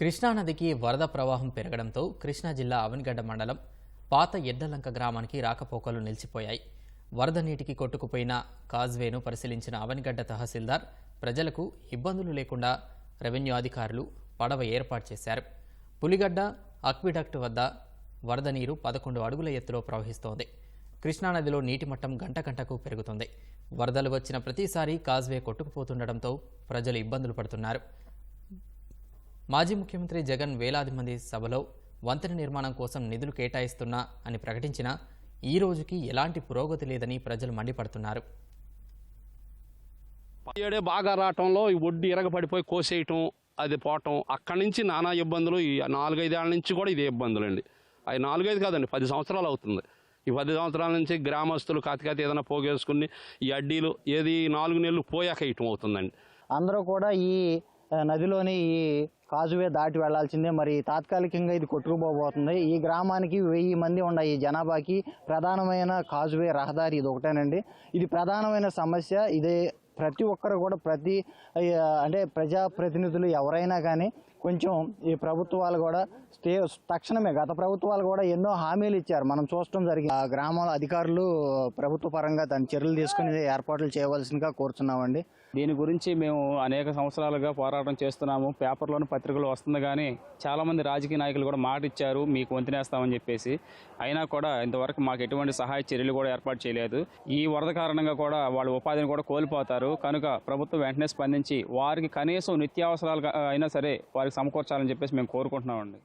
కృష్ణానదికి వరద ప్రవాహం పెరగడంతో కృష్ణా జిల్లా అవనిగడ్డ మండలం పాత ఎడ్డలంక గ్రామానికి రాకపోకలు నిలిచిపోయాయి. వరద నీటికి కొట్టుకుపోయిన కాజ్వేను పరిశీలించిన అవనిగడ్డ తహసీల్దార్ ప్రజలకు ఇబ్బందులు లేకుండా రెవెన్యూ అధికారులు పడవ ఏర్పాటు చేశారు. పులిగడ్డ అక్విడక్ట్ వద్ద వరద నీరు పదకొండు అడుగుల ఎత్తులో ప్రవహిస్తోంది. కృష్ణానదిలో నీటి మట్టం గంట గంటకు పెరుగుతుంది. వరదలు వచ్చిన ప్రతిసారి కాజ్వే కొట్టుకుపోతుండటంతో ప్రజలు ఇబ్బందులు పడుతున్నారు. మాజీ ముఖ్యమంత్రి జగన్ వేలాది మంది సభలో వంతెన నిర్మాణం కోసం నిధులు కేటాయిస్తున్నా అని ప్రకటించినా ఈ రోజుకి ఎలాంటి పురోగతి లేదని ప్రజలు మండిపడుతున్నారు. ఏడే బాగా రావటంలో ఈ ఒడ్డు ఇరగపడిపోయి కోసేయటం అది పోవటం అక్కడి నుంచి నానా ఇబ్బందులు ఈ నాలుగైదేళ్ళ నుంచి కూడా ఇదే ఇబ్బందులు అండి అవి నాలుగైదు కాదండి పది సంవత్సరాలు అవుతుంది. ఈ పది సంవత్సరాల నుంచి గ్రామస్తులు కాతికాతి ఏదైనా పోగేసుకుని ఈ అడ్డీలు ఏది నాలుగు నెలలు పోయాక ఇయటం అవుతుందండి. అందరూ కూడా ఈ నదిలోని ఈ కాజువే దాటి వెళ్ళాల్సిందే. మరి తాత్కాలికంగా ఇది కొట్టుకుపోబోతుంది. ఈ గ్రామానికి వెయ్యి మంది ఉన్న ఈ జనాభాకి ప్రధానమైన కాజువే రహదారి. ఇది ఒకటేనండి. ఇది ప్రధానమైన సమస్య. ఇది ప్రతి ఒక్కరు కూడా ప్రతి అంటే ప్రజాప్రతినిధులు ఎవరైనా కానీ కొంచెం ఈ ప్రభుత్వాలు కూడా స్టే తక్షణమే గత ప్రభుత్వాలు కూడా ఎన్నో హామీలు ఇచ్చారు. మనం చూడటం జరిగింది ఆ గ్రామాల అధికారులు ప్రభుత్వ పరంగా దాని చర్యలు తీసుకుని ఏర్పాట్లు చేయవలసిందిగా కోరుతున్నామండి దీని గురించి మేము అనేక సంవత్సరాలుగా పోరాటం చేస్తున్నాము. పేపర్లోని పత్రికలు వస్తుంది కానీ చాలామంది రాజకీయ నాయకులు కూడా మాట ఇచ్చారు. మీకు వంతెనేస్తామని చెప్పేసి. అయినా కూడా ఇంతవరకు మాకు ఎటువంటి సహాయ చర్యలు కూడా ఏర్పాటు చేయలేదు. ఈ వరద కారణంగా కూడా వాళ్ళ ఉపాధిని కూడా కోల్పోతారు. కనుక ప్రభుత్వం వెంటనే స్పందించి వారికి కనీసం నిత్యావసరాలు అయినా సరే అవి సమకూర్చాలని చెప్పేసి మేము కోరుకుంటున్నామండి.